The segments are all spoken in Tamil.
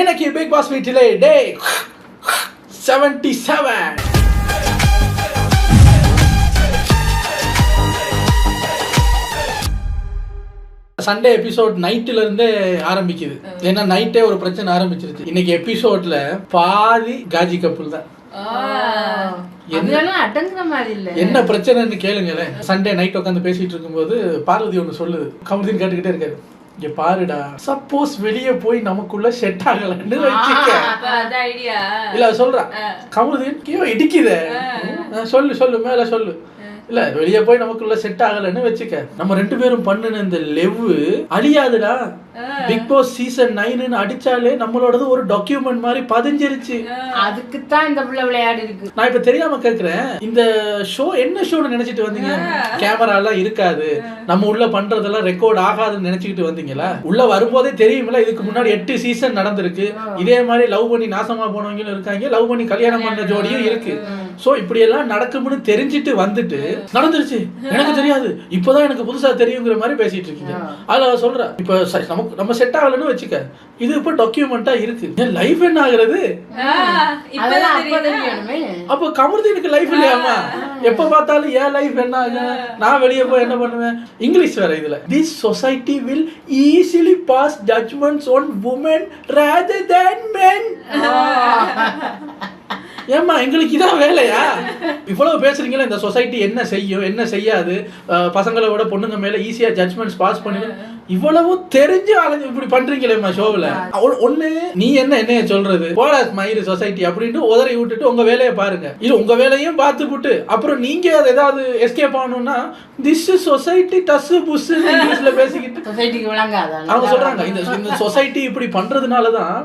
எனக்கு பிக் பாஸ் வீட்டிலே day seventy seven Sunday episode நைட்ல இருந்தே ஆரம்பிக்குது. ஏன்னா நைட்டே ஒரு பிரச்சனை ஆரம்பிச்சிருச்சு. இன்னைக்கு எபிசோட்ல பாதி காஜி கப்புள் தான். என்ன பிரச்சனைன்னு கேளுங்களேன். சண்டே நைட் உட்காந்து பேசிட்டு இருக்கும்போது பார்வதி ஒன்று சொல்லுது. கமுதின் கேட்டுக்கிட்டே இருக்காரு. இங்க பாருடா. சப்போஸ் வெளியே போய் நமக்குள்ள செட் ஆகலன்னு இல்ல அது சொல்றா. கமுதின் கீழே இடிக்குதே. சொல்லு சொல்லு மேல சொல்லு. இல்ல வெளியே போய் நமக்குள்ள செட் ஆகலன்னு வச்சுக்க. நம்ம ரெண்டு பேரும் பண்ணுன இந்த லெவ் அழியாதுடா. பிக் பாஸ் சீசன் நைன்னு அடிச்சாலே நம்மளோடது ஒரு டாக்குமெண்ட் மாதிரி பதிஞ்சிருச்சு. அதுக்குத்தான் இந்த பிள்ளை விளையாடி இருக்கு. நான் இப்ப தெரியாம கேக்குறேன். இந்த ஷோ என்ன ஷோன்னு நினைச்சிட்டு வந்தீங்க? கேமரா எல்லாம் இருக்காது. நம்ம உள்ள பண்றதெல்லாம் ரெக்கார்ட் ஆகாதுன்னு நினைச்சுக்கிட்டு வந்தீங்களா? உள்ள வரும்போதே தெரியுமில்ல இதுக்கு முன்னாடி எட்டு சீசன் நடந்திருக்கு. இதே மாதிரி லவ் பண்ணி நாசமா போனவங்களும் இருக்காங்க. லவ் பண்ணி கல்யாணம் பண்ண ஜோடியும் இருக்கு. சோ இப்படி எல்லாம் நடக்கும்னு தெரிஞ்சிட்டு வந்துட்டு நடந்துருச்சு. எனக்கு தெரியாது. இப்பதான் எனக்கு புதுசா தெரியுங்கிற மாதிரி பேசிட்டு இருக்கீங்க. அதுல சொல்றா இப்ப நமக்கு நம்ம செட் ஆகலன்னு வச்சுக்க. இது இப்ப டாக்குமெண்டா இருக்கு. என் லைஃப் என்ன ஆகுறது? அப்ப கமருதீனுக்கு லைஃப் இல்லையாமா எப்ப பார்த்தாலும் ஏன் லைஃப் என்ன ஆகும்? நான் வெளியே போய் என்ன பண்ணுவேன்? இங்கிலீஷ் வேற இதுல. This society will easily pass judgments on women rather than men. ஏம்மா எங்களுக்கு இதான் வேலையா? இவ்வளவு பேசுறீங்களா இந்த சொசைட்டி என்ன செய்யும் என்ன செய்யாது? பசங்களோட பசங்களை விட பொண்ணுங்க மேல ஈஸியா ஜட்மெண்ட்ஸ் பாஸ் பண்ணி இவ்வளவு தெரிஞ்சு அலைஞ்சு இப்படி பண்றீங்களேம்மா ஷோவில்? ஒண்ணு நீ என்ன என்னைய சொல்றது? போடா மயிறு சொசைட்டி அப்படின்ட்டு உதறி விட்டுட்டு உங்க வேலையை பாருங்க. இது உங்க வேலையும் பார்த்து விட்டு அப்புறம் நீங்க அது ஏதாவது எஸ்கேப் ஆகணும்னா திஸ் சொசைட்டி டஸ் புஸ் இங்கிலீஷ்ல பேசிக்கிட்டு சொசைட்டிக்கு விளங்காத? அவங்க சொல்றாங்க இந்த இந்த சொசைட்டி இப்படி பண்றதுனால தான்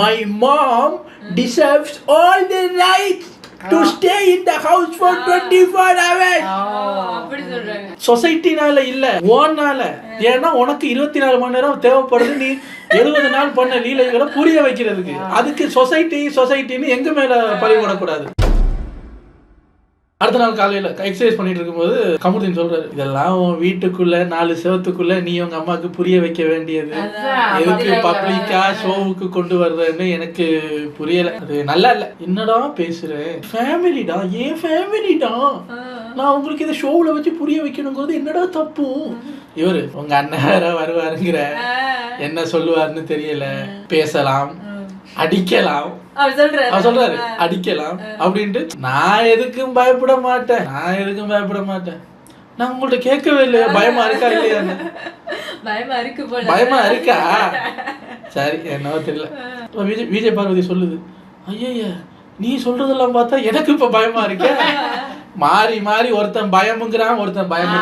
my. Mom deserves all the rights to stay in the house for 24 hours அப்படி சொல்றாங்க. சொசைட்டினால இல்ல ஓனால ஏன்னா உனக்கு இருபத்தி நாலு மணி நேரம் தேவைப்படுது நீ எழுபது நாள் பண்ண லீலைகளை புரிய வைக்கிறதுக்கு. அதுக்கு சொசைட்டி சொசைட்டின்னு எங்க மேல பழி போடக்கூடாது? அடுத்த நாள் காலையில எக்ஸசைஸ் பண்ணிட்டு இருக்கும்போது கமுதின் சொல்றாரு இதெல்லாம் உன் வீட்டுக்குள்ள நாலு செவத்துக்குள்ள நீ உங்க அம்மாக்கு புரிய வைக்க வேண்டியது. எதுக்கு பப்ளிக்கா ஷோவுக்கு கொண்டு வர்றதுன்னு எனக்கு புரியல. அது நல்லா இல்ல. என்னடா பேசுறேன்? ஃபேமிலிடா ஏன் ஃபேமிலிடா நான் உங்களுக்கு இதை ஷோவில் வச்சு புரிய வைக்கணுங்கிறது என்னடா தப்பு? இவரு உங்க அண்ணன் வேற வருவாருங்கிற என்ன சொல்லுவாருன்னு தெரியல. பேசலாம். அடிக்கலாம். அவர் சொல்றாரு. அடிக்கலாம் அப்படின்ட்டு. நான் எதுக்கும் பயப்பட மாட்டேன். நான் எதுக்கும் பயப்பட மாட்டேன். நான் உங்கள்ட்ட கேட்கவே இல்லையா பயமா இருக்கா இல்லையான்னு. பயமா இருக்கு போல. பயமா இருக்கா? சரி என்னவோ தெரியல. இப்ப விஜய் விஜய் பார்வதி சொல்லுது ஐயய்ய நீ சொல்றதெல்லாம் பார்த்தா எனக்கு இப்ப பயமா இருக்க? மாறி மாறி ஒருத்தன் பயமுங்கிறான் ஒருத்தன் பயம்.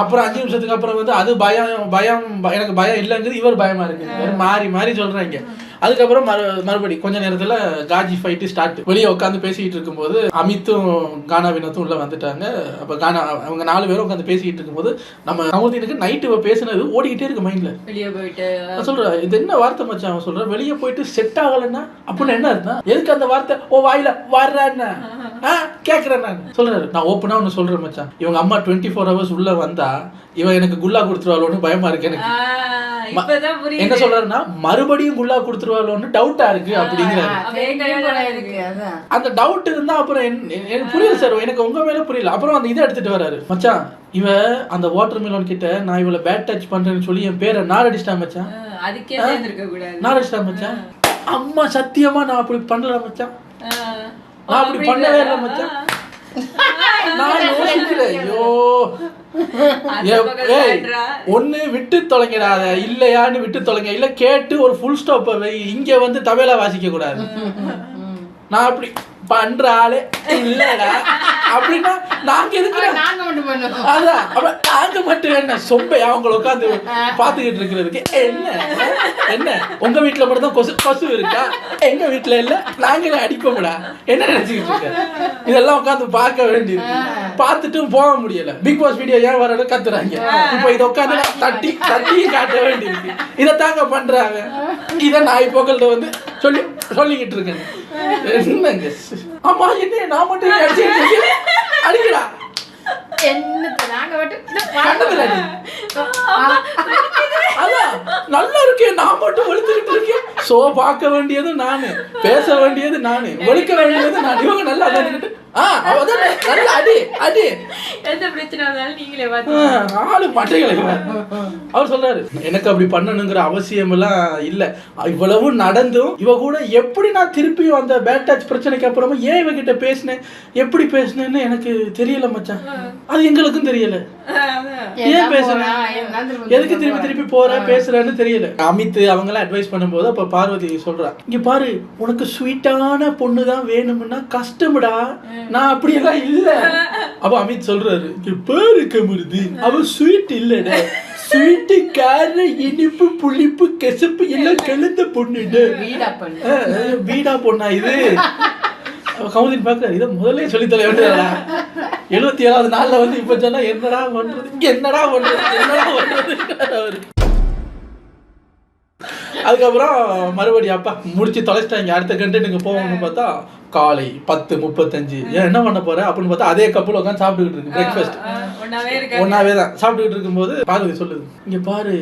அப்புறம் அஞ்சு நிமிஷத்துக்கு அப்புறம் வந்து அது பயம் பயம் எனக்கு பயம் இல்லைங்கிறது இவர் பயமா இருக்கு. மாறி மாறி சொல்றாங்க. அதுக்கப்புறம் மறு மறுபடி கொஞ்ச நேரத்துல காஜி ஃபைட்டு ஸ்டார்ட் வெளியே உட்காந்து பேசிட்டு இருக்கும்போது அமித்தும் கானா வினோத்தும் உள்ள வந்துட்டாங்க. அப்ப கானா அவங்க நாலு பேரும் உட்காந்து பேசிட்டு இருக்கும்போது நம்ம கமுதீனுக்கு நைட்டு இவ பேசுனது ஓடிக்கிட்டே இருக்கு மைண்ட்ல வெளியே போயிட்டு. சொல்றேன் இது என்ன வார்த்தை மச்சான் அவன் சொல்றான் வெளியே போயிட்டு செட் ஆகலைன்னா அப்படின்னு என்ன அர்த்தம்? எதுக்கு அந்த வார்த்தை? ஓ வாயில வர்றேன்னு. ஆ கேக்குறேன் நான். சொல்றாரு. நான் ஓப்பனா ஒன்று சொல்றேன் மச்சான். இவங்க அம்மா டுவெண்ட்டி ஃபோர் ஹவர்ஸ் உள்ள வந்தா இவன் எனக்கு குல்லா கொடுத்துருவாளோன்னு பயமா இருக்கு எனக்கு. ஆஹ், இப்பதான் புரியுது. என்ன சொல்றாருன்னா மறுபடியும் குல்லா கொடுத்துருவாளோன்னு டவுட்டா இருக்கு அப்படிங்கிறாரு. அந்த டவுட் இருந்தா அப்புறம் என்ன- எனக்கு புரியல சார் எனக்கு உங்க மேல புரியல. அப்புறம் அந்த இதை எடுத்துட்டு வராரு மச்சான் இவ அந்த வாட்டர் மிலன் கிட்ட நான் இவளை பேட் டச் பண்றேன்னு சொல்லி என் பேரை நார் அடிச்சிட்டான் மச்சான் அதுக்கே அடிச்சிட்டேன் மச்சான்? அம்மா சத்தியமா நான் அப்படி பண்ணல மச்சான். நான் அப்படி பண்ணவே இல்லை மச்சான். நான் யோசிக்கல ஐயோ. ஒண்ணு விட்டு தொலைங்கடாத இல்லையான்னு விட்டு தொலைங்க. இல்ல கேட்டு ஒரு ஃபுல் ஸ்டாப் இங்க வந்து தபேலா வாசிக்க கூடாது. நான் அப்படி பண்ற ஆளே இல்லடா. அப்படின்னா நாங்க எதுக்கு நாங்க மட்டும் பண்ணுவோம் அதான் அப்ப நாங்க மட்டும் என்ன சொம்பை அவங்கள உட்காந்து பாத்துக்கிட்டு இருக்கிறதுக்கு என்ன? என்ன? உங்க வீட்டுல மட்டும் தான் கொசு கொசு இருக்கா? எங்க வீட்டுல இல்ல? நாங்களே அடிப்போம்டா. என்ன நினைச்சுக்கிட்டு இருக்க? இதெல்லாம் உட்காந்து பார்க்க வேண்டியது பார்த்துட்டும் போக முடியல. பிக் பாஸ் வீடியோ ஏன் வரல? கத்துறாங்க. இப்போ இதை உட்காந்து நான் தட்டி தட்டி காட்ட வேண்டியிருக்கு. இதை தாங்க பண்றாங்க. இதை நாய் போக்கல்கிட்ட வந்து சொல்லி சொல்லிக்கிட்டு இருக்கேன். என்னங்க ஆமா என்ன நான் மட்டும்? அடிக்கடா. என்னத்த நாங்க நல்லா இருக்கேன் நான் மட்டும் வெளுத்துக்கிட்டு இருக்கேன் சோ பார்க்க வேண்டியது நானு பேச வேண்டியது நானு வெளுக்க வேண்டியது நான். இவங்க நல்ல அடி அடி. எந்த பிரச்சனை வந்தாலும் நீங்களே ஆ, பார்த்து ஆளு மட்டைகளை அவர் சொல்றாரு எனக்கு அப்படி பண்ணணுங்கிற அவசியம் எல்லாம் இல்ல. இவ்வளவு நடந்தும் இவ கூட எப்படி நான் திருப்பியும் அந்த பேட் டச் பிரச்சனைக்கு அப்புறமா ஏன் இவகிட்ட பேசினேன்? எப்படி பேசினேன்னு எனக்கு தெரியல மச்சான். அது எங்களுக்கும் தெரியல. ஏன் பேசுறேன்? எதுக்கு திருப்பி திருப்பி போற பேசுறேன்னு தெரியல. அமித் அவங்க எல்லாம் அட்வைஸ் பண்ணும்போது அப்ப பார்வதி சொல்றா இங்க பாரு உனக்கு ஸ்வீட்டான பொண்ணு தான் வேணும்னா கஷ்டம்டா. நான் அப்படியெல்லாம் இல்ல. அப்ப அமித் சொல்றாரு இங்க பாரு கமருது அவ ஸ்வீட் இல்லடா. ஸ்வீட்டு கார இனிப்பு புளிப்பு கசப்பு எல்லாம் கலந்த பொண்ணுடா வீடா பண்ணு. இது? கவுந்தின் பாக்குறாரு இதை முதல்ல சொல்லி தர வேண்டியதா எழுபத்தி ஏழாவது நாள்ல வந்து இப்ப சொன்னா என்னடா பண்றது? என்னடா பண்றது? என்னடா பண்றது அவரு. அதுக்கப்புறம் மறுபடியும் அப்பா முடிச்சு தொலைச்சிட்டாங்க அடுத்த கண்டென்ட்டுக்கு போகணும்னு பார்த்தா காலை பத்து முப்பத்தஞ்சு. ஏன் என்ன பண்ண போற? அப்படின்னு பார்த்தா அதே கப்பல் உட்காந்து சாப்பிட்டுக்கிட்டு இருக்கு பிரேக்ஃபாஸ்ட் ஒன்னாவே தான். சாப்பிட்டுக்கிட்டு இருக்கும்போது பார்வதி சொல்லுது. இங்க பாரு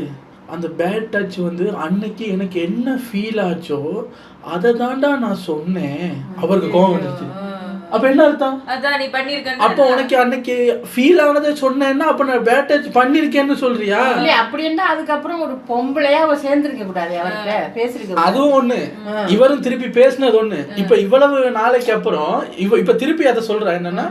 அந்த பேட் டச் வந்து அன்னைக்கு எனக்கு என்ன ஃபீல் ஆச்சோ அதை தாண்டா நான் சொன்னேன். அவருக்கு கோவம் வந்துருச்சு. அப்ப என்ன அர்த்தம்? அதான் நீ பண்ணிருக்க அப்போ உனக்கு அன்னைக்கு ஃபீல் ஆனதை சொன்னேன்னா அப்ப நான் பேட் டச் பண்ணிருக்கேன்னு சொல்றியா? இல்ல அப்படி இருந்தா அதுக்கப்புறம் ஒரு பொம்பளையா அவ சேர்ந்திருக்க கூடாது அவர்கிட்ட பேசிருக்க. அதுவும் ஒண்ணு. இவரும் திருப்பி பேசினது ஒண்ணு. இப்ப இவ்வளவு நாளைக்கு அப்புறம் இவ இப்ப திருப்பி அதை சொல்றா என்னன்னா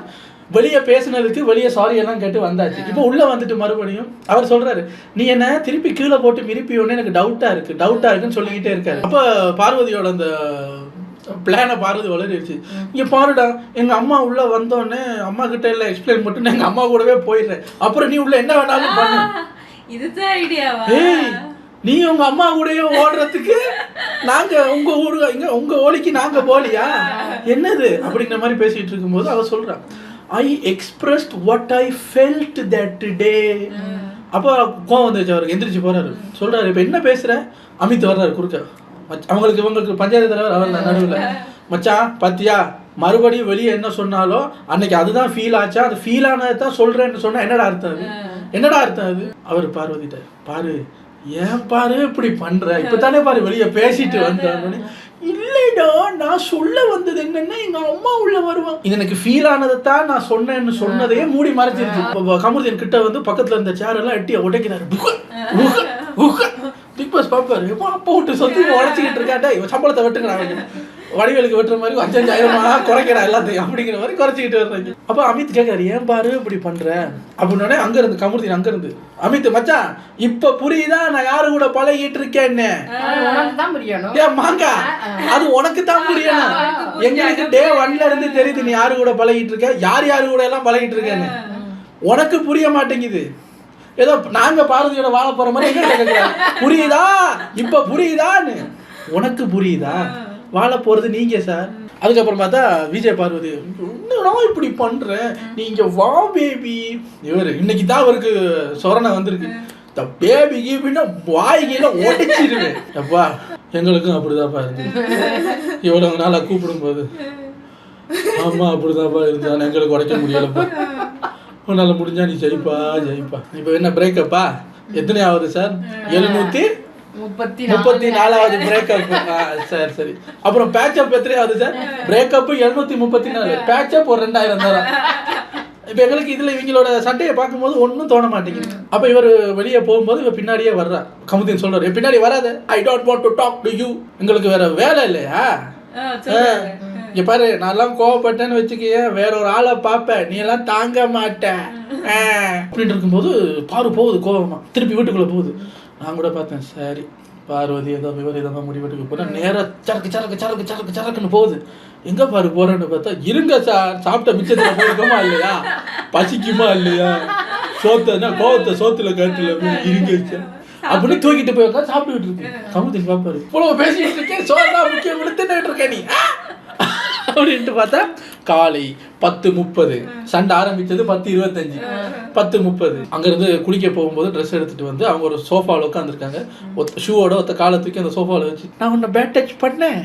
வெளியே பேசுனதுக்கு வெளியே சாரி எல்லாம் கேட்டு வந்தாச்சு. இப்போ உள்ள வந்துட்டு மறுபடியும் அவர் சொல்றாரு நீ என்ன திருப்பி கீழே போட்டு மிரிப்பி உடனே எனக்கு டவுட்டா இருக்கு டவுட்டா இருக்குன்னு சொல்லிக்கிட்டே இருக்காரு. அப்ப பார்வதியோட அந்த பிளானை பார்வதி வளரிடுச்சு. இங்க பாருடா எங்க அம்மா உள்ள வந்தோடனே அம்மா கிட்ட எல்லாம் எக்ஸ்பிளைன் பண்ணிட்டு நான் எங்க அம்மா கூடவே போயிடுறேன். அப்புறம் நீ உள்ள என்ன வேணாலும் பண்ணு. இதுதான் ஐடியாவா? ஏய் நீ உங்க அம்மா கூடயே ஓடுறதுக்கு நாங்க உங்க ஊரு இங்க உங்க ஓலிக்கு நாங்க போலியா? என்னது? அப்படிங்கிற மாதிரி பேசிட்டு இருக்கும்போது அவ சொல்றா I expressed what I felt that day அப்போ கோவம் வந்துச்சு அவருக்கு எந்திரிச்சு போறாரு. சொல்றாரு இப்ப என்ன பேசுற? அமித் வர்றாரு குறுக்க. அவங்களுக்கு இவங்களுக்கு பஞ்சாயத்து தலைவர் அவர் தான் நடுவில். மச்சான் பாத்தியா மறுபடியும் வெளியே என்ன சொன்னாலும் அன்னைக்கு அதுதான் ஃபீல் ஆச்சா? அது ஃபீல் ஆனதை தான் சொல்றேன்னு சொன்னா என்னடா அர்த்தம் அது? என்னடா அர்த்தம் அது? அவர் பார்வதிட்ட பாரு ஏன் பாரு இப்படி பண்ற? இப்பதானே பாரு வெளியே பேசிட்டு வந்தோன்னு இல்லைடா நான் சொல்ல வந்தது என்னன்னா எங்க அம்மா உள்ள வருவாங்க இது எனக்கு ஃபீல் ஆனதை தான் நான் சொன்னேன்னு சொன்னதையே மூடி மறைச்சிருச்சு. இப்ப கமருதீன் கிட்ட வந்து பக்கத்துல இருந்த சேர் எல்லாம் எட்டி உடைக்கிறாரு. புக, பாஸ் பாப்பாரு. எப்போ அப்பா விட்டு சொத்து உடச்சிக்கிட்டு இருக்காட்டா இவன் சம்பளத்தை வெட்டுக்கிறாங்க வடிவேலுக்கு வெட்டுற மாதிரி அஞ்சு அஞ்சாயிரமா குறைக்கிறா எல்லாத்தையும் அப்படிங்கிற மாதிரி குறைச்சிக்கிட்டு வர்றாங்க அப்போ அமித் கேட்காரு ஏன் பாரு இப்படி பண்ற? அப்படின்னோடனே அங்க இருந்து கமருதீன் அங்க இருந்து அமித் மச்சான் இப்ப புரியுதா? நான் யாரு கூட பழகிட்டு இருக்கேன்னு? ஏன் மாங்கா அது உனக்கு தான் புரியணும். எங்களுக்கு டே ஒன்ல இருந்து தெரியுது நீ யாரு கூட பழகிட்டு இருக்க? யார் யாரு கூட எல்லாம் பழகிட்டு இருக்கேன்னு. உனக்கு புரிய மாட்டேங்குது. ஏதோ நாங்க பாரதியோட வாழ போற மாதிரி எங்க புரியுதா? இப்ப புரியுதான்னு. உனக்கு புரியுதா? வாழ போறது நீங்க சார் அதுக்கப்புறம் பார்த்தா விஜய் பார்வதி என்னடா இப்படி பண்ற? நீங்க வா பேபி இவர் இன்னைக்கு தான் அவருக்கு சொரணை வந்திருக்கு. இந்த பேபி கீபின்னா வாய்கையில உடைச்சிருவேன் அப்பா எங்களுக்கும் அப்படிதான்ப்பா இருந்து இவ்வளவு நாளா கூப்பிடும்போது ஆமா அப்படிதான்ப்பா இருந்தான் எங்களுக்கு உடைக்க முடியலப்பா. உன்னால முடிஞ்சா நீ ஜெயிப்பா ஜெயிப்பா. இப்போ என்ன பிரேக்கப்பா எத்தனை ஆகுது சார்? எழுநூத்தி முப்பத்தி முப்பத்தி நாலாவது பிரேக்கப் சரி சரி. அப்புறம் பேட்சப் எத்தனை ஆகுது சார்? பிரேக்கப் எழுநூத்தி முப்பத்தி நாலு. பேட்சப் ஒரு ரெண்டாயிரம் தரம் இப்போ எங்களுக்கு இதுல இவங்களோட சண்டையை பார்க்கும்போது ஒன்றும் தோண மாட்டேங்குது. அப்ப இவர் வெளியே போகும்போது இவ பின்னாடியே வர்றா. கமுதின் சொல்றாரு "என் பின்னாடி வராத. I don't want to talk to you எங்களுக்கு வேற வேலை இல்லையா. இங்க பாரு நான் எல்லாம் கோவப்பட்டேன்னு வச்சுக்கிய வேற ஒரு ஆளை பார்ப்பேன். நீ எல்லாம் தாங்க மாட்ட அப்படின்ட்டு இருக்கும்போது பாரு போகுது கோவமா. திருப்பி வீட்டுக்குள்ள போகுது. நான் கூட பார்த்தேன் சரி பார்வதி ஏதோ விபரீதமா முடிவெடுக்க போனா நேராக சரக்கு சரக்கு சரக்கு சரக்கு சரக்குன்னு போகுது. எங்க பாரு போறேன்னு பார்த்தா இருங்க சார் சாப்பிட்ட மிச்சத்துல போயிருக்கோமா இல்லையா? பசிக்குமா இல்லையா? சோத்தனா கோவத்தை சோத்துல காட்டுல இருங்க அப்படின்னு தூக்கிட்டு போய் உட்காந்து சாப்பிட்டுக்கிட்டு இருக்கு கமுதின் பாப்பாரு இவ்வளவு பேசிட்டு இருக்கேன் சோத்தா முக்கியம் கொடுத்துட்டு இருக்க நீ? அப்படின்ட்டு பார்த்தா காலை பத்து முப்பது. சண்டை ஆரம்பிச்சது பத்து இருபத்தஞ்சு. பத்து முப்பது. அங்கிருந்து குளிக்க போகும்போது ட்ரெஸ் எடுத்துட்டு வந்து அவங்க ஒரு சோஃபாவில் உட்காந்துருக்காங்க ஒத்த ஷூவோட ஒத்த காலை தூக்கி அந்த சோஃபாவில் வச்சு நான் உன்னை பேட் டச் பண்ணேன்.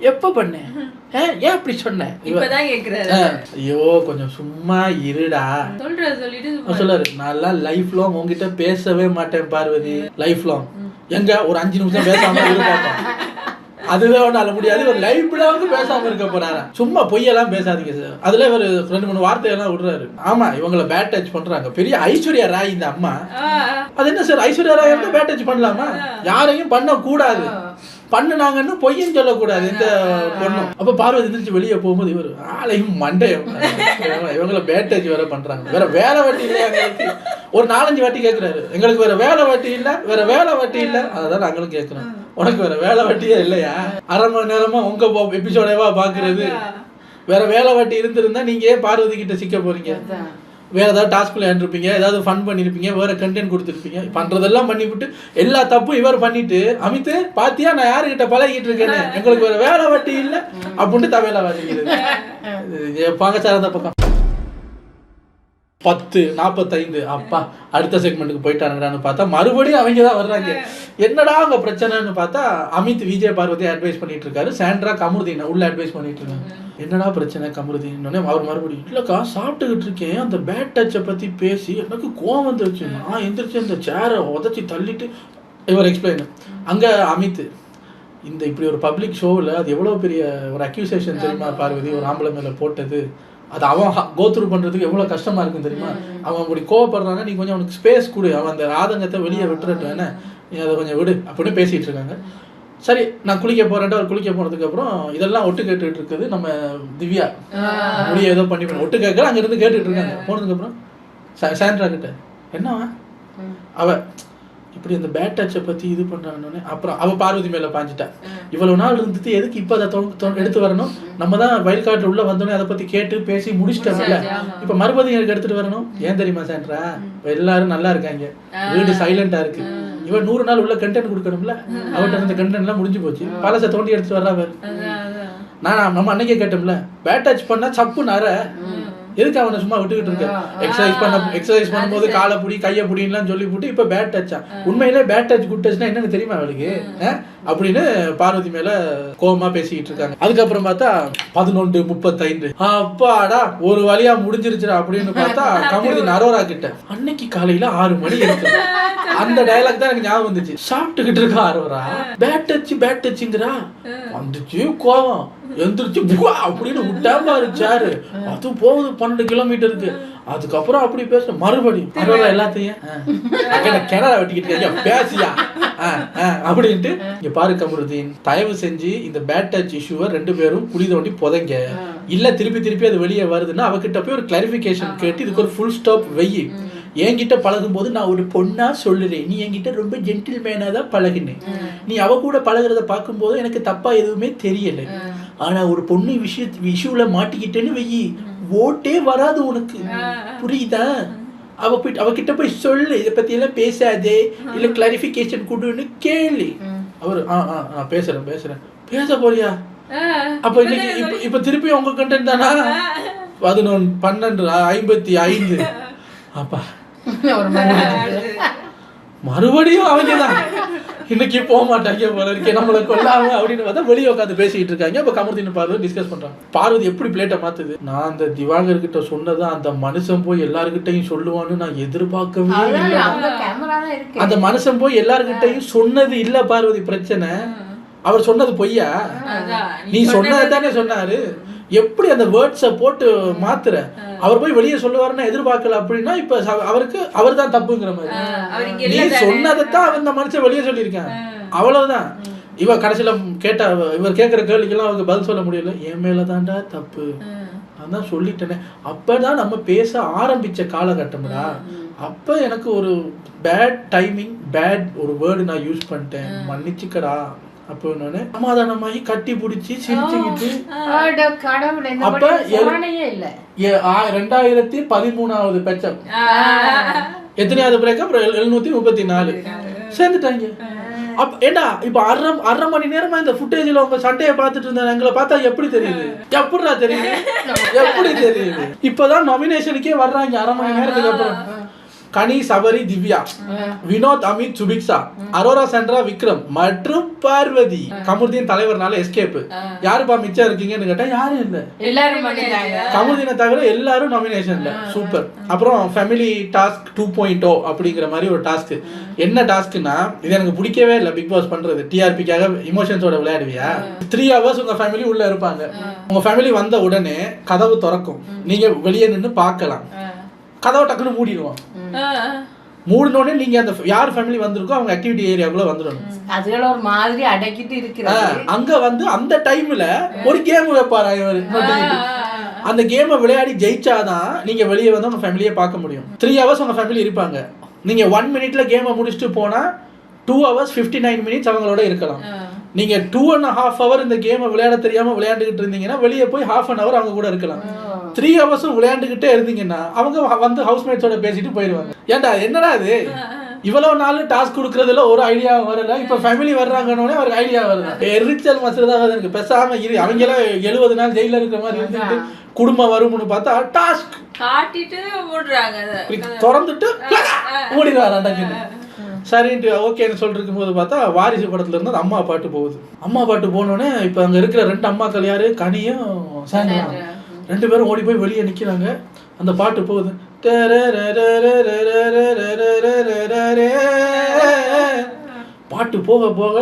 எப்ப பண்ணேன்? ஏன் அப்படி சொன்னேன் ஐயோ கொஞ்சம் சும்மா இருடா. சொல்றாரு நான் லைஃப் லாங் உங்ககிட்ட பேசவே மாட்டேன் பார்வதி. லைஃப் லாங் எங்க? ஒரு அஞ்சு நிமிஷம் பேசாம அதுவே ஒன்றால முடியாது. ஒரு லைஃப் லாங் பேசாம இருக்க போறாரா? சும்மா பொய்யெல்லாம் பேசாதீங்க சார் அதுல இவர் ரெண்டு மூணு வார்த்தையெல்லாம் விடுறாரு. ஆமா இவங்கள பேட் டச் பண்றாங்க. பெரிய ஐஸ்வர்யா ராய் இந்த அம்மா. அது என்ன சார் ஐஸ்வர்யா ராய் வந்து பேட் டச் பண்ணலாமா? யாரையும் பண்ண கூடாது பண்ணுனாங்கன்னு பொய்யும் சொல்லக்கூடாது. இந்த பொண்ணும். அப்ப பார்வதி எந்திரிச்சு வெளியே போகும்போது இவர் ஆளையும் மண்டையும் இவங்கள பேட் டச் வேற பண்றாங்க. வேற வேலை வட்டி இல்லையா எங்களுக்கு? ஒரு நாலஞ்சு வாட்டி கேட்கிறாரு எங்களுக்கு வேற வேலை வட்டி இல்ல வேற வேலை வட்டி இல்ல. அதான் நாங்களும் கேட்கிறோம் உனக்கு வேற வேலை வட்டியே இல்லையா அரை மணி நேரமா உங்க எபிசோடேவா பாக்குறது வேற வேலை வட்டி இருந்திருந்தா நீங்க ஏன் பார்வதி கிட்ட சிக்க போறீங்க. வேற ஏதாவது டாஸ்க் விளையாண்டுருப்பீங்க ஏதாவது ஃபன் பண்ணிருப்பீங்க வேற கண்டென்ட் கொடுத்துருப்பீங்க பண்றதெல்லாம் பண்ணிவிட்டு எல்லா தப்பும் இவர் பண்ணிட்டு அமித்து பாத்தியா நான் யாருகிட்ட பழகிட்டு இருக்கேன்னு எங்களுக்கு வேற வேலை வட்டி இல்ல அப்படின்ட்டு தவையில வாங்கிக்கிறது பாங்கச்சார அந்த பக்கம் பத்து நாற்பத்தைந்து அப்பா அடுத்த செக்மெண்ட்டுக்கு போயிட்டானுங்கடான்னு பார்த்தா மறுபடியும் அவங்க தான் வர்றாங்க. என்னடா அங்க பிரச்சனைன்னு பார்த்தா அமித் விஜய் பார்வதி அட்வைஸ் பண்ணிட்டு இருக்காரு சாண்ட்ரா கமருதீன் உள்ள அட்வைஸ் பண்ணிட்டு இருக்காங்க என்னடா பிரச்சனை கமருதீன் அவர் மறுபடியும் இல்லக்கா சாப்பிட்டுக்கிட்டு இருக்கேன். அந்த பேட் டச்சை பத்தி பேசி எனக்கு கோவம் வந்துருச்சு. நான் எந்திரிச்சு அந்த சேரை உதச்சி தள்ளிட்டு இவர் எக்ஸ்பிளைன் அங்க அமித் இந்த இப்படி ஒரு பப்ளிக் ஷோவில் அது எவ்வளோ பெரிய ஒரு அக்யூசேஷன் தெரியுமா பார்வதி? ஒரு ஆம்பளை மேலே போட்டது. அது அவன் கோத்ரூ பண்ணுறதுக்கு எவ்வளோ கஷ்டமா இருக்கும் தெரியுமா? அவன் அப்படி கோவப்படுறான்னா நீ கொஞ்சம் அவனுக்கு ஸ்பேஸ் கொடு. அவன் அந்த ஆதங்கத்தை வெளியே விட்டுறட்டும். என்ன? நீ அதை கொஞ்சம் விடு அப்படின்னு பேசிட்டு இருக்காங்க. சரி நான் குளிக்க போறேன்ட்டு அவர் குளிக்க போனதுக்கு அப்புறம் இதெல்லாம் ஒட்டு கேட்டுட்டு இருக்குது நம்ம திவ்யா. முடிய ஏதோ பண்ணி பண்ணி ஒட்டு கேட்கல அங்க இருந்து கேட்டுட்டு இருக்காங்க. போனதுக்கு அப்புறம் சா- சாண்ட்ரா கிட்ட என்னவா? அவ இப்படி அந்த பேட் டச்சை பத்தி இது பண்றாங்கன்னு அப்புறம் அவ பார்வதி மேல பாஞ்சிட்டா. இவ்வளவு நாள் இருந்துட்டு எதுக்கு இப்ப அதை எடுத்து வரணும்? நம்ம தான் வயல் காட்டுல உள்ள வந்தோடனே அதை பத்தி கேட்டு பேசி முடிச்சிட்டோம்ல. இப்ப மறுபடியும் எனக்கு எடுத்துட்டு வரணும்? ஏன் தெரியுமா சாண்ட்ரா? இப்ப எல்லாரும் நல்லா இருக்காங்க. வீடு சைலண்டா இருக்கு. இவன் நூறு நாள் உள்ள கண்டென்ட் கொடுக்கணும்ல? அவட்ட இந்த கண்டென்ட் எல்லாம் முடிஞ்சு போச்சு. பழசை தோண்டி எடுத்துட்டு வர்றா. நான் நம்ம அன்னைக்கே கேட்டோம்ல பேட் டச் பண்ணா சப்பு நர எதுக்கு அவனை சும்மா விட்டுக்கிட்டு இருக்க? எக்ஸசைஸ் பண்ண எக்ஸசைஸ் பண்ணும்போது காலை புடி கையை புடின்லாம் சொல்லி போட்டு இப்ப பேட் டச்சா உண்மையிலே பேட் டச் குட் டச்னா என்னன்னு தெரியுமா அவளுக்கு? அப்படின்னு பார்வதி மேல கோவமா பேசிக்கிட்டு இருக்காங்க. அதுக்கப்புறம் பார்த்தா பதினொன்று முப்பத்தைந்து. அப்பாடா ஒரு வழியா முடிஞ்சிருச்சுடா அப்படின்னு பார்த்தா கமருதி நரோரா கிட்ட அன்னைக்கு காலையில ஆறு மணி இருக்கு. அந்த டயலாக் தான் எனக்கு ஞாபகம் வந்துச்சு. சாப்பிட்டுக்கிட்டு இருக்கா அரோரா பேட் டச் பேட் டச்சுங்கிறா வந்துச்சு கோவம். எந்திரிச்சு புவா அப்படின்னு விட்டாம இருச்சாரு அது போகுது பன்னெண்டு கிலோமீட்டருக்கு அதுக்கப்புறம் அப்படி பேச மறுபடியும் அரோரா எல்லாத்தையும் கிணற வெட்டிக்கிட்டு? பேசியா? அப்படின்ட்டு இங்க பாரு கமருதீன் தயவு செஞ்சு இந்த பேட் டச் இஷ்யூவை ரெண்டு பேரும் குழி தோண்டி புதைங்க. இல்ல திருப்பி திருப்பி அது வெளியே வருதுன்னா அவகிட்ட போய் ஒரு கிளாரிஃபிகேஷன் கேட்டு இதுக்கு ஒரு ஃபுல் ஸ்டாப் வெயி. என்கிட்ட பழகும் போது நான் ஒரு பொண்ணா சொல்லுறேன். நீ என்கிட்ட ரொம்ப ஜென்டில் மேனா தான் பழகினேன் நீ அவ கூட பழகுறத பார்க்கும்போது எனக்கு தப்பா எதுவுமே தெரியல. ஆனா ஒரு பொண்ணு விஷய விஷுவல மாட்டிக்கிட்டேன்னு வெயி ஓட்டே வராது உனக்கு. புரியுதா? அவ போய் அவகிட்ட போய் சொல்லு இதை பத்தி எல்லாம் பேசாதே இல்ல கிளாரிஃபிகேஷன் கொடுன்னு கேளு. அவர் ஆ ஆ ஆ பேசுறேன் பேசுறேன். பேச போறியா? அப்ப இன்னைக்கு இப்ப இப்ப திருப்பி உங்க கண்டென்ட் தானா? பதினொன்று பன்னெண்டு ஐம்பத்தி ஐந்து. அப்பா. மறுபடியும் அவங்க தான் இன்னைக்கு போக மாட்டாங்க போல இருக்கே நம்மளை கொல்லாம அப்படின்னு பார்த்தா வெளியே உட்காந்து பேசிட்டு இருக்காங்க. அப்ப கமர்தீன் பார்வதி டிஸ்கஸ் பண்றாங்க. பார்வதி எப்படி பிளேட்டை மாத்துது? நான் அந்த திவாகர் கிட்ட சொன்னதை அந்த மனுஷன் போய் எல்லார்கிட்டையும் சொல்லுவான்னு நான் எதிர்பார்க்கவே இல்லை. அந்த மனுஷன் போய் எல்லார்கிட்டையும் சொன்னது இல்ல பார்வதி பிரச்சனை. அவர் சொன்னது பொய்யா? நீ சொன்னதை தானே சொன்னாரு. எப்படி அந்த வேர்ட்ஸை போட்டு மாத்துற? அவர் போய் வெளியே சொல்லுவாருன்னு எதிர்பார்க்கல அப்படின்னா இப்ப அவருக்கு அவர் தான் தப்புங்கிற மாதிரி. நீ? சொன்னதைத்தான் அவன் இந்த மனுஷன் வெளியே சொல்லியிருக்கான். அவ்வளவுதான். இவ கடைசியில கேட்ட இவர் கேட்கிற கேள்விக்கெல்லாம் அவருக்கு பதில் சொல்ல முடியல. என் மேலதான்டா தப்பு. அதான் சொல்லிட்டேனே. அப்பதான் நம்ம பேச ஆரம்பிச்ச காலகட்டம்டா. அப்ப எனக்கு ஒரு பேட் டைமிங் பேட் ஒரு வேர்டு நான் யூஸ் பண்ணிட்டேன். மன்னிச்சுக்கடா. அப்போ நானு சமாதானமாகி கட்டி பிடிச்சி சிரிச்சுக்கிட்டு அப்ப ரெண்டாயிரத்தி பதிமூணாவது பெச்சம் ஆ, எத்தனையாவது பிரேக்கப் எழுநூத்தி முப்பத்தி நாலு சேர்ந்துட்டாங்க. அப்ப ஏண்டா இப்ப அரை அரை மணி நேரமா இந்த ஃபுட்டேஜ்ல உங்க சண்டையை பார்த்துட்டு இருந்தாங்க. எங்களை பார்த்தா எப்படி தெரியுது? எப்படிடா தெரியுது? எப்படி தெரியுது? இப்பதான் நாமினேஷனுக்கே வர்றாங்க அரை மணி நேரத்துக்கு அப்புறம். கனி சபரி திவ்யா. வினோத் அமித் சுபிக்ஷா. அரோரா சென்ட்ரா விக்ரம் மற்றும் பார்வதி. கமுர்தீன் தலைவர்னால எஸ்கேப் யாருப்பா மிச்சம் இருக்கீங்கன்னு கேட்டா யாரும் இல்ல. கமுர்தீனை தவிர எல்லாரும் நாமினேஷன்ல சூப்பர் அப்புறம் family task two point o அப்படிங்கிற மாதிரி ஒரு டாஸ்க் என்ன டாஸ்க்னா இது எனக்கு பிடிக்கவே இல்லை பிக் பாஸ் பண்றது. டிஆர்பிக்காக இமோஷன்ஸோட விளையாடுவியா? த்ரீ ஹவர்ஸ் உங்க ஃபேமிலி உள்ள இருப்பாங்க. உங்க ஃபேமிலி வந்த உடனே கதவு திறக்கும். நீங்க வெளியே நின்று பார்க்கலாம். கதவை டக்குன்னு மூடிடுவோம் மூடினோடனே நீங்க அந்த யார் ஃபேமிலி வந்திருக்கோ அவங்க ஆக்டிவிட்டி ஏரியாக்குள்ள வந்துடணும். அதுகள ஒரு மாதிரி அடக்கிட்டு ஆ, இருக்கிறது அங்க வந்து அந்த டைம்ல ஒரு கேம் வைப்பாரா இவர். அந்த கேமை விளையாடி ஜெயிச்சாதான் நீங்க வெளியே வந்து உங்க ஃபேமிலியை பார்க்க முடியும். த்ரீ ஹவர்ஸ் உங்க ஃபேமிலி இருப்பாங்க. நீங்க ஒன் மினிட்ல கேமை முடிச்சுட்டு போனா two hours fifty nine minutes அவங்களோட இருக்கலாம். நீங்க டூ அண்ட் ஹாஃப் ஹவர் இந்த கேமை விளையாட தெரியாம விளையாண்டுகிட்டு இருந்தீங்கன்னா வெளியே போய் ஹாஃப் அன் ஹவர் அவங்க கூட இருக்கலாம். த்ரீ ஹவர்ஸும் விளையாண்டுகிட்டே இருந்தீங்கன்னா அவங்க வந்து ஹவுஸ்மேட்ஸோட பேசிட்டு போயிடுவாங்க ஏன்டா என்னடா இது? இவ்வளவு நாள் டாஸ்க் கொடுக்கறதுல ஒரு ஐடியா வரல. இப்ப ஃபேமிலி வர்றாங்கன்னு ஒரு ஐடியா வருது. எரிச்சல் மசல் தான் எனக்கு. பேசாம இரு. அவங்க எல்லாம் எழுபது நாள் ஜெயில இருக்கிற மாதிரி இருந்துட்டு குடும்பம் வரும்னு பார்த்தா டாஸ்க் காட்டிட்டு மூடுறாங்க அத. திறந்துட்டு ஓடிடுவார் அண்டங்கிட்டு சரின்ட்டு ஓகேன்னு சொல்லிட்டு இருக்கும்போது பார்த்தா வாரிசு படத்துல இருந்து அம்மா பாட்டு போகுது. அம்மா பாட்டு போனோடனே இப்போ அங்க இருக்கிற ரெண்டு அம்மாக்கள் யாரு? கனியும் சாண்டியா ரெண்டு பேரும் ஓடி போய் வெளியே நிக்கிறாங்க. அந்த பாட்டு போகுது. பாட்டு போக போக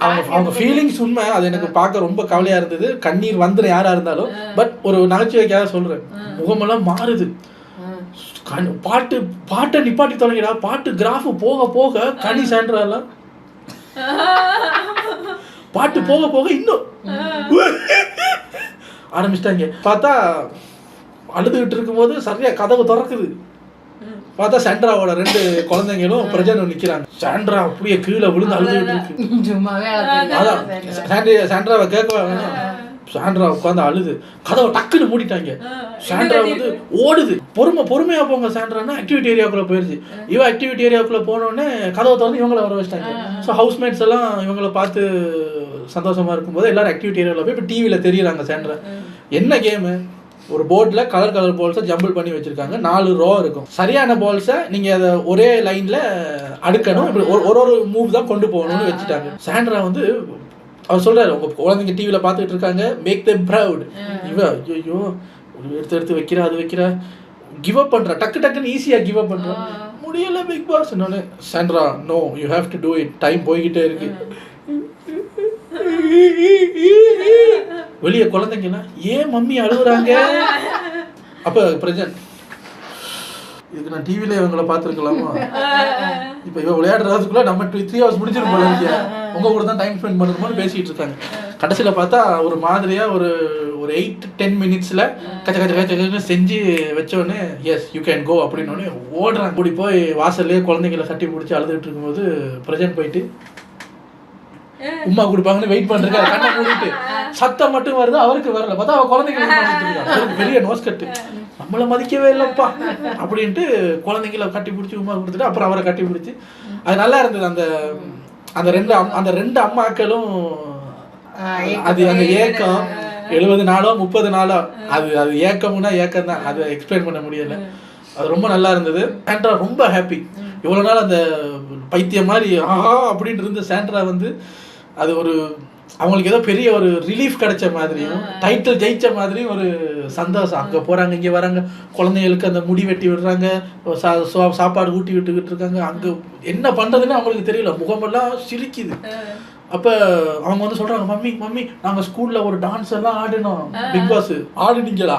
அவங்க அவங்க ஃபீலிங்ஸ் உண்மை அது எனக்கு பார்க்க ரொம்ப கவலையா இருந்தது கண்ணீர் வந்துடும் யாரா இருந்தாலும் பட் ஒரு நகைச்சுவைக்காக சொல்றேன் முகமெல்லாம் மாறுது கண்- பாட்டு பாட்டை நிப்பாட்டி தொடங்கிடா பாட்டு கிராஃப் போக போக கனி சான்றாலாம் பாட்டு போக போக இன்னும். ஆரம்பிச்சிட்டாங்க. பார்த்தா அழுதுகிட்டு இருக்கும்போது சரியா கதவு திறக்குது. பார்த்தா சாண்ட்ராவோட ரெண்டு குழந்தைங்களும் பிரஜனும் நிக்கிறாங்க. சாண்ட்ரா அப்படியே கீழே விழுந்து அழுதுகிட்டு இருக்கு. சாண்ட்ராவை வேணாம். சாண்ட்ரா உட்காந்து அழுது. கதவை டக்குன்னு மூடிட்டாங்க. சாண்ட்ரா வந்து ஓடுது. பொறுமை பொறுமையா போங்க சாண்ட்ரானா ஆக்டிவிட்டி ஏரியாக்குள்ள போயிருச்சு. இவ ஆக்டிவிட்டி ஏரியாக்குள்ள போனோடனே கதவை திறந்து இவங்கள வர வச்சிட்டாங்க. ஸோ ஹவுஸ்மேட்ஸ் எல்லாம் இவங்கள பார்த்து சந்தோஷமா இருக்கும்போது எல்லாரும் ஆக்டிவிட்டி ஏரியாவில் போய் இப்போ டிவியில் தெரியுறாங்க சாண்ட்ரா. என்ன கேமு ஒரு போர்டில் கலர் கலர் பால்ஸை ஜம்பிள் பண்ணி வச்சிருக்காங்க. நாலு ரோ இருக்கும். சரியான பால்ஸை நீங்கள் அதை ஒரே லைனில் அடுக்கணும். இப்படி ஒரு ஒரு மூவ் தான் கொண்டு போகணும்னு வச்சுட்டாங்க. சாண்ட்ரா வந்து அவர் சொல்றாரு உங்க குழந்தைங்க டிவியில பார்த்துட்டு இருக்காங்க. Make them proud. இவ ஐயோ எடுத்து எடுத்து வைக்கிறா அது வைக்கிறா. கிவ் அப் பண்றா. டக்கு டக்குன்னு ஈஸியா கிவ் அப் பண்றா. முடியல பிக் பாஸ் இன்னொன்னு Sandra no you have to do it time போய்கிட்டே இருக்கு. வெளியே குழந்தைங்கலாம் ஏன் மம்மி அழுகுறாங்க அப்ப பிரஜன் இதுக்கு நான் டிவில இவங்களை பார்த்துருக்கலாமா? இப்போ இவ விளையாடுறதுக்குள்ள நம்ம த்ரீ ஹவர்ஸ் முடிச்சிருப்போம் போல உங்க கூட தான் டைம் ஸ்பெண்ட் பண்ணணும்னு பேசிட்டு இருக்காங்க. கடைசியில பார்த்தா ஒரு மாதிரியா ஒரு ஒரு எயிட் டென் மினிட்ஸ்ல கச்ச கச்ச கச்ச கச்சன்னு செஞ்சு வச்சோடனே எஸ் யூ கேன் கோ அப்படின்னு ஓடுறாங்க. கூடி போய் வாசல்லே குழந்தைங்களை கட்டி பிடிச்சி அழுதுட்டு இருக்கும்போது பிரஜன் போயிட்டு உமா கொடுப்பாங்கன்னு வெயிட் பண்றாரு கண்ணை மூடிட்டு சத்தம் மட்டும் வருது அவருக்கு வரல. பார்த்தா அவ. அவருக்கு பெரிய நோஸ் கட்டு நம்மள மதிக்கவே இல்லப்பா அப்படின்ட்டு குழந்தைங்களை கட்டி பிடிச்சி உமா கொடுத்துட்டு அப்புறம் அவரை கட்டி பிடிச்சி. அது நல்லா இருந்தது அந்த அந்த ரெண்டு அந்த ரெண்டு அம்மாக்களும் அது அந்த ஏக்கம் எழுபது நாளோ முப்பது நாளோ அது அது ஏக்கம்னா ஏக்கம் தான். அது எக்ஸ்பிளைன் பண்ண முடியல. அது ரொம்ப நல்லா இருந்தது. சாண்ட்ரா ரொம்ப ஹாப்பி இவ்வளோ நாள் அந்த பைத்தியம் மாதிரி ஆஹா அப்படின்னு இருந்த சாண்ட்ரா வந்து அது ஒரு அவங்களுக்கு ஏதோ பெரிய ஒரு ரிலீஃப் கிடைச்ச மாதிரியும் டைட்டில் ஜெயிச்ச மாதிரியும் ஒரு சந்தோஷம். அங்கே போகிறாங்க இங்கே வராங்க. குழந்தைங்களுக்கு அந்த முடி வெட்டி விடுறாங்க. சா- சாப்பாடு ஊட்டி விட்டுக்கிட்டு இருக்காங்க. அங்கே என்ன பண்ணுறதுன்னு அவங்களுக்கு தெரியல. முகமெல்லாம் சிரிக்குது. அப்ப அவங்க வந்து சொல்றாங்க மம்மி மம்மி நாங்க ஸ்கூல்ல ஒரு டான்ஸ் எல்லாம் ஆடினோம். பிக் பாஸ் ஆடினீங்களா?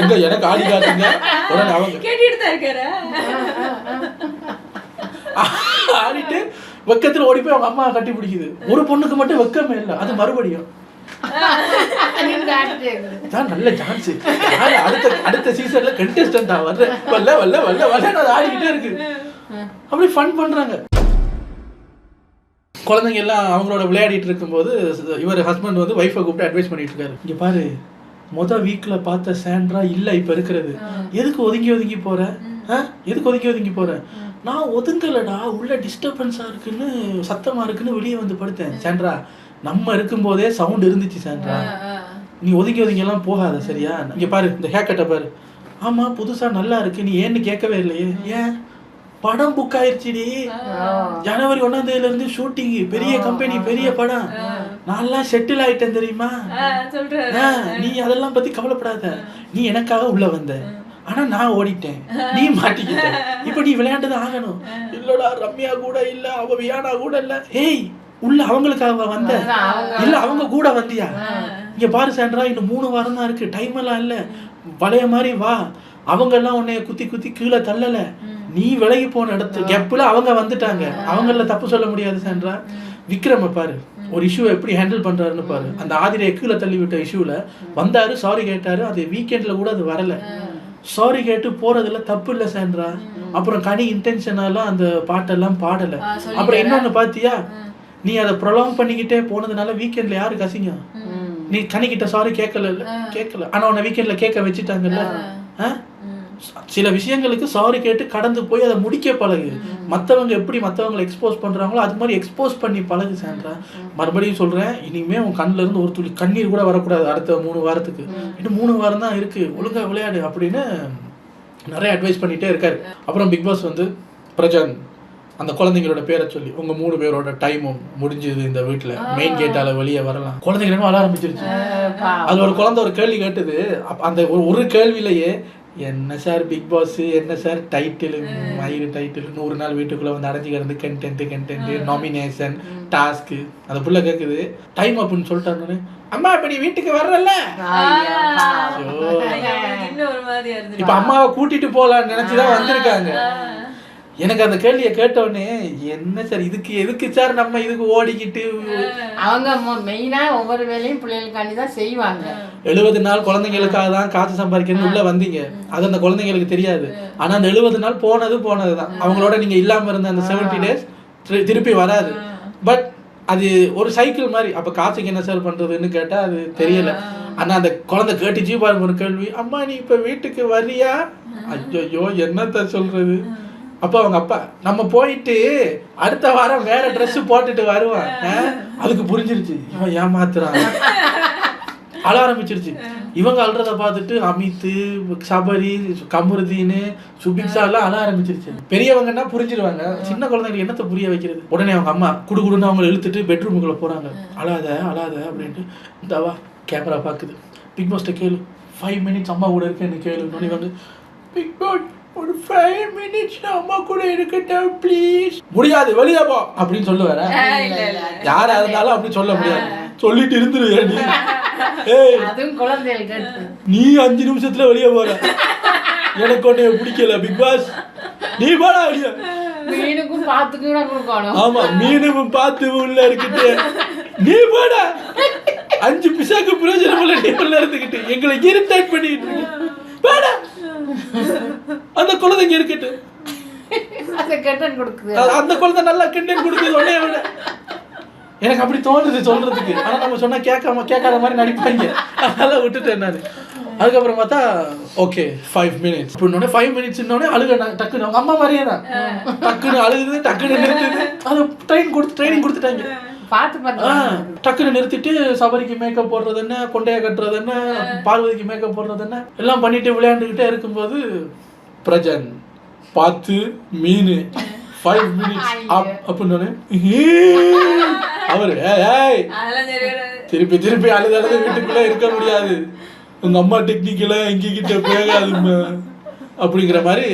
எங்க எனக்கு ஆடி காட்டுங்க. உடனே அவங்க ஆடிட்டு வெக்கத்துல ஓடி போய் அவங்க அம்மா கட்டி பிடிக்குது. ஒரு பொண்ணுக்கு மட்டும் வெக்கமே இல்லை. அது மறுபடியும். நல்ல சான்ஸ் அடுத்த அடுத்த சீசன்ல கண்டெஸ்டன்டா வர்றேன் வல்ல வல்ல வல்ல வல்ல ஆடிக்கிட்டே இருக்கு. அப்படி ஃபன் பண்றாங்க. குழந்தைங்க எல்லாம் அவங்களோட விளையாடிட்டு இருக்கும்போது இவர் ஹஸ்பண்ட் வந்து ஒய்ஃபை கூப்பிட்டு அட்வைஸ் பண்ணிட்டு இருக்காரு. இங்க பாரு மொத வீக்ல பார்த்த சாண்ட்ரா இல்ல இப்ப இருக்கிறது. எதுக்கு ஒதுங்கி ஒதுங்கி போற? எதுக்கு ஒதுங்கி ஒதுங்கி போற? நான் ஒதுங்கலடா உள்ள டிஸ்டர்பன்ஸா இருக்குன்னு சத்தமா இருக்குன்னு வெளியே வந்து படுத்தேன். சாண்ட்ரா நம்ம இருக்கும்போதே சவுண்ட் இருந்துச்சு சாண்ட்ரா. நீ ஒதுங்கி ஒதுங்கி எல்லாம் போகாத சரியா? இங்க பாரு இந்த ஹேர் கட்டை பாரு. ஆமா புதுசா நல்லா இருக்கு நீ ஏன்னு கேட்கவே இல்லையே. ஏன்? படம் புக் ஆயிருச்சுடி. ஜனவரி ஒண்ணாம் தேதியில இருந்து ஷூட்டிங் பெரிய கம்பெனி பெரிய படம். நான்லாம் செட்டில் ஆயிட்டேன் தெரியுமா? நீ அதெல்லாம் பத்தி கவலைப்படாத. நீ எனக்காக உள்ள வந்த. ஆனா நான் ஓடிட்டேன். நீ மாட்டிக்கிட்ட. இப்ப நீ விளையாண்டுதான் ஆகணும். இல்லடா ரம்யா கூட இல்ல அவ வியானா கூட இல்ல. ஏய் உள்ள அவங்களுக்காக வந்த. இல்ல அவங்க கூட வந்தியா? இங்க பாரு சாண்ட்ரா இன்னும் மூணு வாரம் தான் இருக்கு. டைம் எல்லாம் இல்ல. பழைய மாதிரி வா. அவங்க எல்லாம் உன்னைய குத்தி குத்தி கீழே தள்ளல. நீ விலகி போன இடத்து கெப்புல அவங்க வந்துட்டாங்க. அவங்கள தப்பு சொல்ல முடியாது சாண்ட்ரா விக்ரம பாரு. ஒரு இஷ்யூ எப்படி ஹேண்டில் பண்றாருன்னு பாரு. அந்த ஆதிரையை கீழே தள்ளி விட்ட இஷ்யூல வந்தாரு சாரி கேட்டாரு. அது வீக்கெண்ட்ல கூட அது வரல. சாரி கேட்டு போறதுல தப்பு இல்ல சாண்ட்ரா. அப்புறம் கனி இன்டென்ஷனாலாம் அந்த பாட்டெல்லாம் பாடல? அப்புறம் இன்னொன்னு பாத்தியா? நீ அதை ப்ரொலாங் பண்ணிக்கிட்டே போனதுனால வீக்கெண்ட்ல யாரு கசிங்க? நீ கனிக்கிட்ட சாரி கேட்கல கேட்கல ஆனா உன்னை வீக்கெண்ட்ல கேட்க வச்சுட்டாங்கல்ல? சில விஷயங்களுக்கு சாரி கேட்டு கடந்து போய் அதை முடிக்க பழகு. மத்தவங்க எப்படி மத்தவங்களை எக்ஸ்போஸ் பண்றாங்களோ அது மாதிரி எக்ஸ்போஸ் பண்ணி பழகு சான்றா மறுபடியும் சொல்றேன் இனிமே உன் கண்ணுல இருந்து ஒரு துளி கண்ணீர் கூட வரக்கூடாது அடுத்த மூணு வாரத்துக்கு. இன்னும் மூணு வாரம் தான் இருக்கு. ஒழுங்கா விளையாடு அப்படின்னு நிறைய அட்வைஸ் பண்ணிட்டே இருக்காரு. அப்புறம் பிக் பாஸ் வந்து பிரஜன் அந்த குழந்தைங்களோட பேரை சொல்லி உங்க மூணு பேரோட டைமும் முடிஞ்சது இந்த வீட்ல. மெயின் கேட்டால வெளியே வரலாம். குழந்தைங்க என்னமோ அழ ஆரம்பிச்சிருச்சு அது ஒரு குழந்தை ஒரு கேள்வி கேட்டது. அந்த ஒரு- ஒரு கேள்வியிலேயே என்ன சார் பிக் பாஸ் என்ன சார் டைட்டில் மயிறு டைட்டில் நூறு நாள் வீட்டுக்குள்ள வந்து அடைஞ்சு கிடந்து கண்டென்ட் கண்டென்ட் நாமினேஷன் டாஸ்க் அந்த புள்ள கேக்குது. டைம் அப்படின்னு சொல்லிட்டாரு அம்மா இப்ப நீ வீட்டுக்கு வர்றல இப்ப அம்மாவை கூட்டிட்டு போலாம்னு நினைச்சுதான் வந்திருக்காங்க. எனக்கு அந்த கேள்வியை கேட்டோடனே என்ன சார் இதுக்கு எதுக்கு சார் நம்ம இதுக்கு ஓடிக்கிட்டு? அவங்க மெயினா ஒவ்வொரு வேலையும் பிள்ளைகளுக்காண்டி தான் செய்வாங்க. எழுபது நாள் குழந்தைங்களுக்காக தான் காசு சம்பாதிக்கணும்னு உள்ள வந்தீங்க. அது அந்த குழந்தைங்களுக்கு தெரியாது. ஆனா அந்த எழுபது நாள் போனது போனதுதான் அவங்களோட நீங்க இல்லாம இருந்த அந்த செவன்டி டேஸ் திருப்பி வராது. பட் அது ஒரு சைக்கிள் மாதிரி. அப்ப காசுக்கு என்ன சார் பண்றதுன்னு கேட்டா அது தெரியல. ஆனா அந்த குழந்தை கேட்டுச்சு பாருங்க ஒரு கேள்வி. அம்மா நீ இப்ப வீட்டுக்கு வரியா? ஐயோ என்னத்த சொல்றது? அப்ப அவங்க அப்பா நம்ம போயிட்டு அடுத்த வாரம் வேற Dress போட்டுட்டு வருவான்? அதுக்கு புரிஞ்சிருச்சு. இவன் ஏமாத்துறான். அழ ஆரம்பிச்சிருச்சு. இவங்க அழுறத பார்த்துட்டு அமித் சபரி கமருதீன் சுபிக்ஷா எல்லாம் அழ ஆரம்பிச்சிருச்சு. பெரியவங்கன்னா புரிஞ்சிருவாங்க. சின்ன குழந்தைங்களுக்கு என்னத்த புரிய வைக்கிறது? உடனே அவங்க அம்மா குடுகுடுன்னு அவங்களை இழுத்துட்டு பெட்ரூமுக்குள்ள போறாங்க. அழாத அழாத அப்படின்ட்டு. இந்தவா கேமரா பாக்குது. பிக் பாஸ்ட்ட கேளு. ஃபைவ் மினிட்ஸ் அம்மா கூட இருக்கேன்னு கேளு. வந்து பிக் பாஸ் ஒரு ஃபைவ் மினிட்ஸ் அம்மா கூட இருக்கட்டும் ப்ளீஸ் முடியாது வெளியே போ. அப்படின்னு சொல்லுவார? யாரா இருந்தாலும் அப்படி சொல்ல முடியாது. சொல்லிட்டு இருந்துரு நீ. நீ அஞ்சு நிமிஷத்துல வெளியே போற. எனக்கு ஒண்ணு பிடிக்கல பிக் பாஸ் நீ போடா வெளியே. மீனுக்கும் கொடுக்கணும் ஆமா மீனும் பார்த்து உள்ள இருக்கிட்டு நீ போடா. அஞ்சு பிசாக்கு பிரயோஜனம் இல்ல நீ உள்ள இருந்துகிட்டு எங்களை இரிட்டேட் பண்ணிட்டு போடா. அந்த குழந்தைங்க இருக்கட்டு. அந்த குழந்தை நல்லா கண்டென்ட் கொடுக்குது உடனே விட எனக்கு அப்படி தோணுது சொல்றதுக்கு. ஆனா நம்ம சொன்னா கேட்காம கேட்காத மாதிரி நடிப்பாங்க. அதனால விட்டுட்டேன் நான். அதுக்கப்புறம் பார்த்தா ஓகே ஃபைவ் மினிட்ஸ் இப்படின்னோடனே ஃபைவ் மினிட்ஸ் அழுக நான் டக்குன்னு அவங்க அம்மா மாதிரியே தான். டக்குன்னு அழுகுது டக்குன்னு நிறுத்துது. அது ட்ரெயின் கொடுத்து ட்ரைனிங் கொடுத்துட்டாங்க. பார்த்து பார்த்து டக்குன்னு நிறுத்திட்டு சபரிக்கு மேக்கப் போடுறது என்ன கொண்டைய கட்டுறது என்ன பார்வதிக்கு மேக்கப் போடுறது என்ன எல்லாம் பண்ணிட்டு விளையாண்டுக்கிட்டே இருக்கும்போது பிரஜன் பார்த்து மீன். ஃபைவ் மினிட்ஸ் அப் அப்படின்னு அவரு ஏய், திருப்பி திருப்பி அழுது அழுது வீட்டுக்குள்ள இருக்க முடியாது. உங்க அம்மா டெக்னிக்கல எங்க கிட்ட பேகாதும்மா அப்படிங்கிற மாதிரி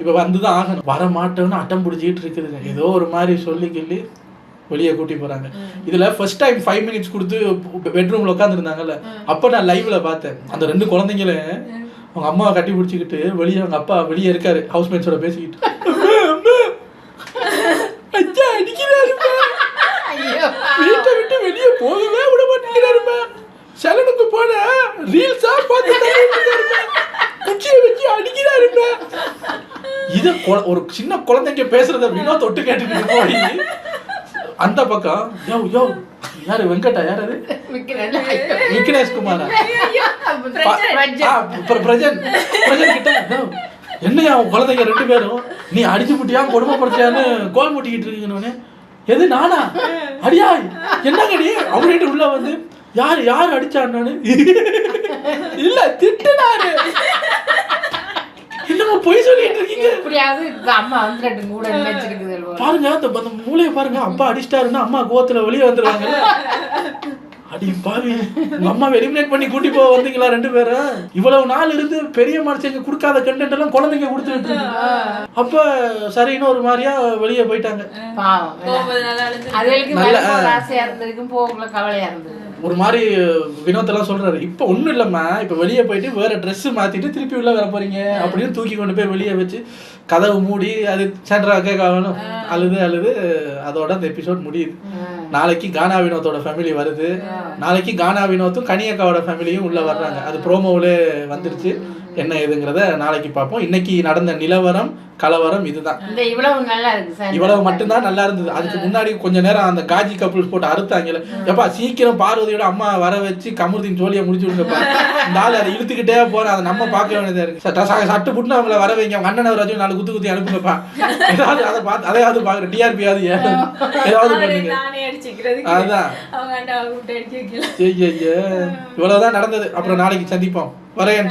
இப்ப வந்துதான் ஆகணும். வர மாட்டோம்னு அட்டம் பிடிச்சிட்டு இருக்குதுங்க. ஏதோ ஒரு மாதிரி சொல்லி கிள்ளி வெளியே கூட்டி போறாங்க. இதுல ஃபர்ஸ்ட் டைம் ஃபைவ் மினிட்ஸ் கொடுத்து பெட்ரூம்ல உட்காந்துருந்தாங்கல்ல அப்ப நான் லைவ்ல பார்த்தேன். அந்த ரெண்டு குழந்தைங்கள அவங்க அம்மாவை கட்டி பிடிச்சிக்கிட்டு வெளியே அவங்க அப்பா வெளியே இருக்காரு ஹவுஸ்மேட்ஸோட பேசிக்கிட்டு. அம்மா, அம்மா. வீட்டை விட்டு வெளியே போகவே விட மாட்டேங்கிறாருமா சலனுக்கு போன ரீல்ஸா பார்த்து. குச்சியை வச்சு அடிக்கிறாருமா இத ஒரு சின்ன குழந்தைங்க பேசுறத வினோத் தொட்டு கேட்டுக்கிட்டு போய் அந்த பக்கம் யோ யோ யாரு வெங்கட்டா யார் அது விக்னேஷ் குமாரா? பிரஜன். பிரஜன். கிட்ட "யோ, என்னையா உன் குழந்தைங்க ரெண்டு பேரும்? நீ அடிச்சு முட்டியா கொடுமைப்படுத்தியான்னு கோல் முட்டிக்கிட்டு இருக்கீங்கன்னு. எது நானா? அடியா என்னங்க நீ? அப்படின்ட்டு உள்ள வந்து யார் யார் அடிச்சான்னு இல்ல திட்டுனாரு. என்னமோ பொய் சொல்லிட்டு இருக்கீங்க? எப்படியாவது இந்த அம்மா வந்துட்டு கூட நினைச்சிருக்குது பாருங்க அந்த அந்த மூளையை பாருங்க. அப்பா அடிச்சிட்டாருன்னா அம்மா கோவத்துல வெளியே வந்துருவாங்க. அடி பாவி. உங்க அம்மா எலிமினேட் பண்ணி கூட்டி போக வந்தீங்களா ரெண்டு பேரும் இவ்வளவு நாள் இருந்து பெரிய மனுஷங்க கொடுக்காத கண்டென்ட் எல்லாம் குழந்தைங்க கொடுத்துட்டு அப்ப சரின்னு ஒரு மாதிரியா வெளியே போயிட்டாங்க. அதுகளுக்கு ஆசையா இருந்திருக்கும் போகல கவலையா இருந்திருக்கும். ஒரு மாதிரி வினோத்தெல்லாம் சொல்றாரு இப்போ ஒண்ணும் இல்லம்மா இப்போ வெளியே போயிட்டு வேற Dress மாத்திட்டு திருப்பி உள்ள வர போறீங்க அப்படின்னு தூக்கி கொண்டு போய் வெளியே வச்சு கதவு மூடி அது சாண்ட்ரா கேட்கணும் அழுது அழுது அதோட அந்த எபிசோட் முடியுது. நாளைக்கு கானா வினோத்தோட ஃபேமிலி வருது. நாளைக்கு கானா வினோத்தும் கனியக்காவோட ஃபேமிலியும் உள்ள வர்றாங்க. அது ப்ரோமோவிலே வந்துருச்சு. என்ன ஏதுங்கிறத நாளைக்கு பார்ப்போம். இன்னைக்கு நடந்த நிலவரம் கலவரம் இதுதான். இவ்வளவு நல்லா இருக்கு சார். இவ்வளவு மட்டும்தான் நல்லா இருந்தது. அதுக்கு முன்னாடி கொஞ்ச நேரம் அந்த காஜி கப்புள்ஸ் போட்டு அறுத்தாங்கல்ல. எப்பா சீக்கிரம் பார்வதியோட அம்மா வர வச்சு கமுர்தின் ஜோலியை முடிச்சு விடுங்கப்பா. இந்த ஆள் அதை இழுத்துக்கிட்டே போறேன். அதை நம்ம பார்க்க வேண்டியதா இருக்கு. சட்ட- புட்டு அவங்கள வர வைங்க. அவங்க அண்ணனை வர வச்சு நாலு குத்து குத்தி அனுப்புங்கப்பா. ஏதாவது அதை பார்த்து அதையாவது பாக்குறேன் டிஆர்பியாவது ஏதாவது பண்ணுங்க. ஐய. இவ்வளவுதான் நடந்தது. அப்புறம் நாளைக்கு சந்திப்போம். പറയാൻ